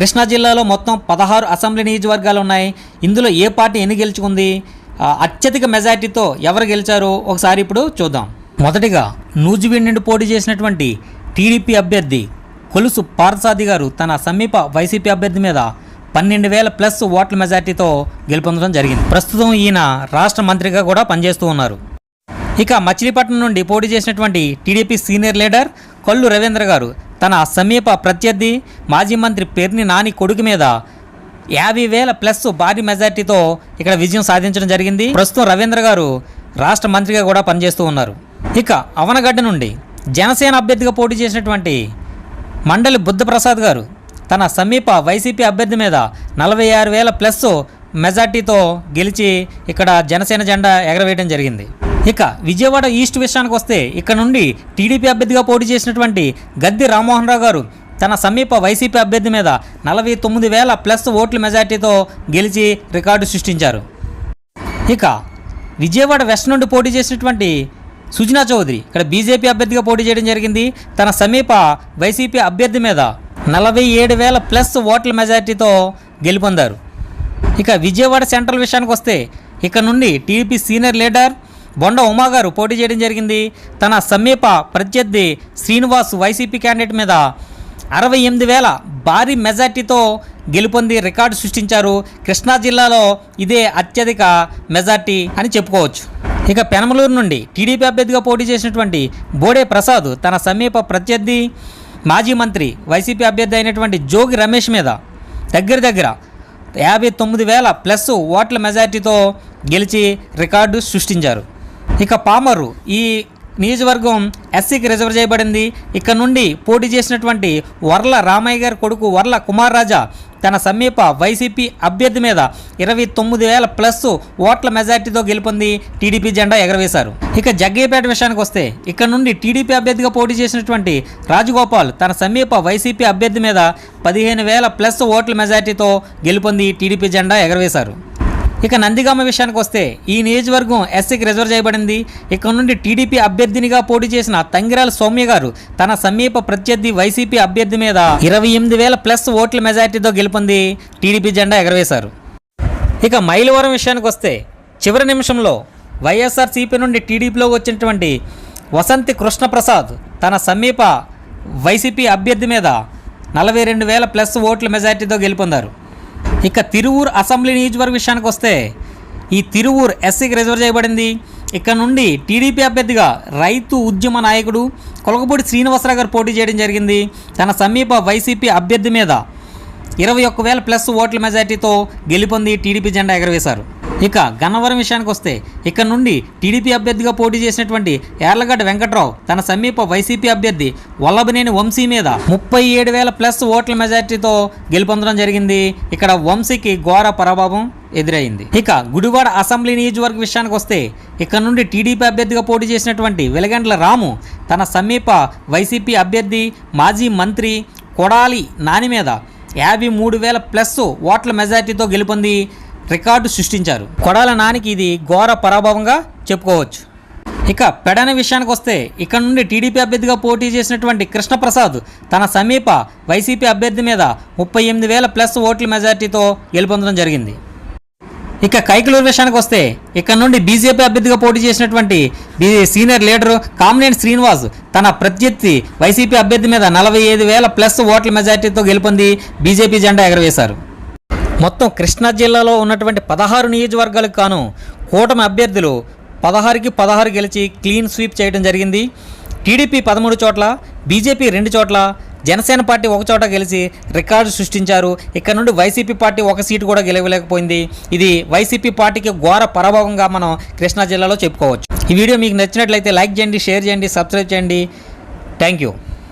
కృష్ణా జిల్లాలో మొత్తం పదహారు అసెంబ్లీ నియోజకవర్గాలు ఉన్నాయి ఇందులో ఏ పార్టీ ఎన్ని గెలుచుకుంది? అత్యధిక మెజార్టీతో ఎవరు గెలిచారో? ఒకసారి ఇప్పుడు చూద్దాం. మొదటిగా నూజివీడ్ నుండి పోటీ చేసినటువంటి టీడీపీ అభ్యర్థి కొలుసు పార్సాది గారు తన సమీప వైసీపీ అభ్యర్థి మీద పన్నెండు వేల ప్లస్ ఓట్ల మెజార్టీతో గెలుపొందడం జరిగింది. ప్రస్తుతం ఈయన రాష్ట్ర మంత్రిగా కూడా పనిచేస్తూ ఉన్నారు. ఇక మచిలీపట్నం నుండి పోటీ చేసినటువంటి TDP senior leader Kollu Ravindra garu తన సమీప ప్రత్యర్థి మాజీ మంత్రి పేర్ని నాని కొడుకు మీద యాభై వేల ప్లస్ భారీ మెజార్టీతో ఇక్కడ విజయం సాధించడం జరిగింది. ప్రస్తుతం రవీంద్ర గారు రాష్ట్ర మంత్రిగా కూడా పనిచేస్తూ ఉన్నారు. ఇక అవనగడ్డ నుండి జనసేన అభ్యర్థిగా పోటీ చేసినటువంటి మండలి బుద్ధప్రసాద్ గారు తన సమీప వైసీపీ అభ్యర్థి మీద నలభై ఆరు వేల ప్లస్ మెజార్టీతో గెలిచి ఇక్కడ జనసేన జెండా ఎగరవేయడం జరిగింది. ఇక విజయవాడ ఈస్ట్ విషయానికి వస్తే ఇక్కడ నుండి టీడీపీ అభ్యర్థిగా పోటీ చేసినటువంటి గద్ది రామ్మోహన్ రావు గారు తన సమీప వైసీపీ అభ్యర్థి మీద నలభై తొమ్మిది వేల ప్లస్ ఓట్ల మెజార్టీతో గెలిచి రికార్డు సృష్టించారు. ఇక విజయవాడ వెస్ట్ నుండి పోటీ చేసినటువంటి సుజనా చౌదరి ఇక్కడ బీజేపీ అభ్యర్థిగా పోటీ చేయడం జరిగింది. తన సమీప వైసీపీ అభ్యర్థి మీద నలభై ఏడు వేల ప్లస్ ఓట్ల మెజార్టీతో గెలుపొందారు. ఇక విజయవాడ సెంట్రల్ విషయానికి వస్తే ఇక్కడ నుండి టీడీపీ సీనియర్ లీడర్ బొండ ఉమాగారు పోటీ చేయడం జరిగింది. తన సమీప ప్రత్యర్థి శ్రీనివాస్ వైసీపీ క్యాండిడేట్ మీద అరవై ఎనిమిది వేల భారీ మెజార్టీతో గెలుపొంది రికార్డు సృష్టించారు. కృష్ణా జిల్లాలో ఇదే అత్యధిక మెజార్టీ అని చెప్పుకోవచ్చు. ఇక పెనమలూరు నుండి టీడీపీ అభ్యర్థిగా పోటీ చేసినటువంటి బోడే ప్రసాద్ తన సమీప ప్రత్యర్థి మాజీ మంత్రి వైసీపీ అభ్యర్థి అయినటువంటి జోగి రమేష్ మీద దగ్గర దగ్గర యాభై తొమ్మిది వేల ప్లస్ ఓట్ల మెజార్టీతో గెలిచి రికార్డు సృష్టించారు. ఇక పామరు ఈ నియోజకవర్గం ఎస్సీకి రిజర్వ్ చేయబడింది. ఇక్కడ నుండి పోటీ చేసినటువంటి వర్ల రామయ్య గారి కొడుకు వర్ల కుమార్ రాజా తన సమీప వైసీపీ అభ్యర్థి మీద ఇరవై తొమ్మిది వేల ప్లస్ ఓట్ల మెజార్టీతో గెలుపొంది టీడీపీ జెండా ఎగరవేశారు. ఇక జగ్గయ్యపేట విషయానికి వస్తే ఇక్కడ నుండి టీడీపీ అభ్యర్థిగా పోటీ చేసినటువంటి రాజగోపాల్ తన సమీప వైసీపీ అభ్యర్థి మీద పదిహేను వేల ప్లస్ ఓట్ల మెజార్టీతో గెలుపొంది టీడీపీ జెండా ఎగరవేశారు. ఇక నందిగామ విషయానికి వస్తే ఈ నియోజకవర్గం ఎస్సీకి రిజర్వ్ చేయబడింది. ఇక్కడ నుండి టీడీపీ అభ్యర్థినిగా పోటీ చేసిన తంగిరాల సౌమ్య గారు తన సమీప ప్రత్యర్థి వైసీపీ అభ్యర్థి మీద ఇరవై ఎనిమిది వేల ప్లస్ ఓట్ల మెజార్టీతో గెలుపొంది టీడీపీ జెండా ఎగరవేశారు. ఇక మైలవరం విషయానికి వస్తే చివరి నిమిషంలో వైఎస్ఆర్సీపీ నుండి టీడీపీలో వచ్చినటువంటి వసంతి కృష్ణప్రసాద్ తన సమీప వైసీపీ అభ్యర్థి మీద నలభై రెండు వేల ప్లస్ ఓట్ల మెజార్టీతో గెలుపొందారు. ఇక తిరువూరు అసెంబ్లీ నియోజకవర్గ విషయానికి వస్తే ఈ తిరువూరు ఎస్సీకి రిజర్వ్ చేయబడింది. ఇక్కడ నుండి టీడీపీ అభ్యర్థిగా రైతు ఉద్యమ నాయకుడు కొలకపూడి శ్రీనివాసరావు గారు పోటీ చేయడం జరిగింది. తన సమీప వైసీపీ అభ్యర్థి మీద ఇరవై ఒక్క వేల ప్లస్ ఓట్ల మెజార్టీతో గెలుపొంది టీడీపీ జెండా ఎగరవేశారు. ఇక గన్నవరం విషయానికి వస్తే ఇక్కడ నుండి టీడీపీ అభ్యర్థిగా పోటీ చేసినటువంటి యార్లగడ్డ వెంకట్రావు తన సమీప వైసీపీ అభ్యర్థి వల్లభనేని వంశీ మీద ముప్పై ఏడు వేల ప్లస్ ఓట్ల మెజార్టీతో గెలుపొందడం జరిగింది. ఇక్కడ వంశీకి ఘోర ప్రభావం ఎదురైంది. ఇక గుడివాడ అసెంబ్లీ నియోజకవర్గ విషయానికి వస్తే ఇక్కడ నుండి టీడీపీ అభ్యర్థిగా పోటీ చేసినటువంటి వెలగండ్ల రాము తన సమీప వైసీపీ అభ్యర్థి మాజీ మంత్రి కొడాలి నాని మీద యాభై మూడు వేల ప్లస్ ఓట్ల మెజార్టీతో గెలుపొంది. రికార్డు సృష్టించారు. కొడాల నానికి ఇది ఘోర పరాభవంగా చెప్పుకోవచ్చు. ఇక పెడన విషయానికి వస్తే ఇక్కడ నుండి టీడీపీ అభ్యర్థిగా పోటీ చేసినటువంటి కృష్ణప్రసాద్ తన సమీప వైసీపీ అభ్యర్థి మీద ముప్పై ఎనిమిది వేల ప్లస్ ఓట్ల మెజార్టీతో గెలుపొందడం జరిగింది. ఇక కైకలూరు విషయానికి వస్తే ఇక్కడ నుండి బీజేపీ అభ్యర్థిగా పోటీ చేసినటువంటి సీనియర్ లీడరు కామినేని శ్రీనివాస్ తన ప్రత్యర్థి వైసీపీ అభ్యర్థి మీద నలభై ఐదు వేల ప్లస్ ఓట్ల మెజార్టీతో గెలుపొంది బీజేపీ జెండా ఎగరవేశారు. మొత్తం కృష్ణా జిల్లాలో ఉన్నటువంటి పదహారు నియోజకవర్గాలకు కాను కూటమి అభ్యర్థులు పదహారుకి పదహారు గెలిచి క్లీన్ స్వీప్ చేయడం జరిగింది. టీడీపీ పదమూడు చోట్ల బీజేపీ రెండు చోట్ల జనసేన పార్టీ ఒక చోట గెలిచి రికార్డు సృష్టించారు. ఇక్కడ నుండి వైసీపీ పార్టీ ఒక సీటు కూడా గెలవలేకపోయింది. ఇది వైసీపీ పార్టీకి ఘోర పరాభవంగా మనం కృష్ణా జిల్లాలో చెప్పుకోవచ్చు. ఈ వీడియో మీకు నచ్చినట్లయితే లైక్ చేయండి షేర్ చేయండి సబ్స్క్రైబ్ చేయండి. Thank you.